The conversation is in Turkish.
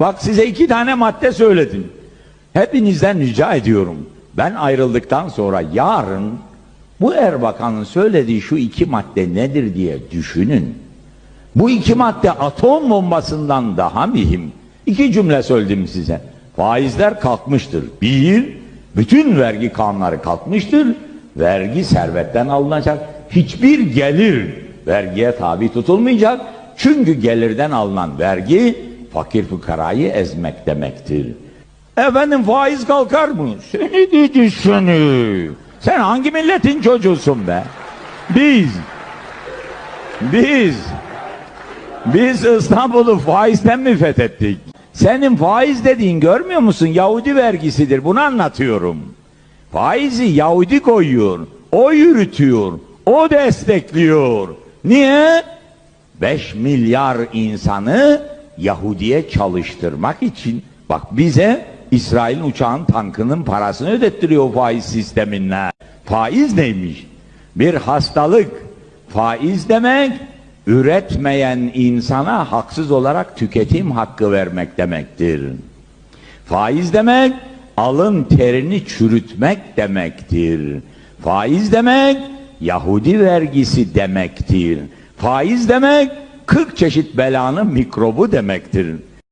Bak size iki tane madde söyledim. Hepinizden rica ediyorum. Ben ayrıldıktan sonra yarın bu Erbakan'ın söylediği şu iki madde nedir diye düşünün. Bu iki madde atom bombasından daha mühim. İki cümle söyledim size. Faizler kalkmıştır. Bir, bütün vergi kanunları kalkmıştır. Vergi servetten alınacak. Hiçbir gelir vergiye tabi tutulmayacak. Çünkü gelirden alınan vergi fakir fukarayı ezmek demektir. Efendim faiz kalkar mı? Seni dedi seni. Sen hangi milletin çocuğusun be? Biz. Biz. Biz İstanbul'u faizden mi fethettik? Senin faiz dediğin görmüyor musun? Yahudi vergisidir. Bunu anlatıyorum. Faizi Yahudi koyuyor. O yürütüyor. O destekliyor. Niye? 5 milyar insanı Yahudiye çalıştırmak için. Bak bize İsrail uçağın tankının parasını ödettiriyor faiz sisteminle. Faiz neymiş? Bir hastalık. Faiz demek üretmeyen insana haksız olarak tüketim hakkı vermek demektir. Faiz demek alın terini çürütmek demektir. Faiz demek Yahudi vergisi demektir. Faiz demek 40 çeşit belanın mikrobu demektir.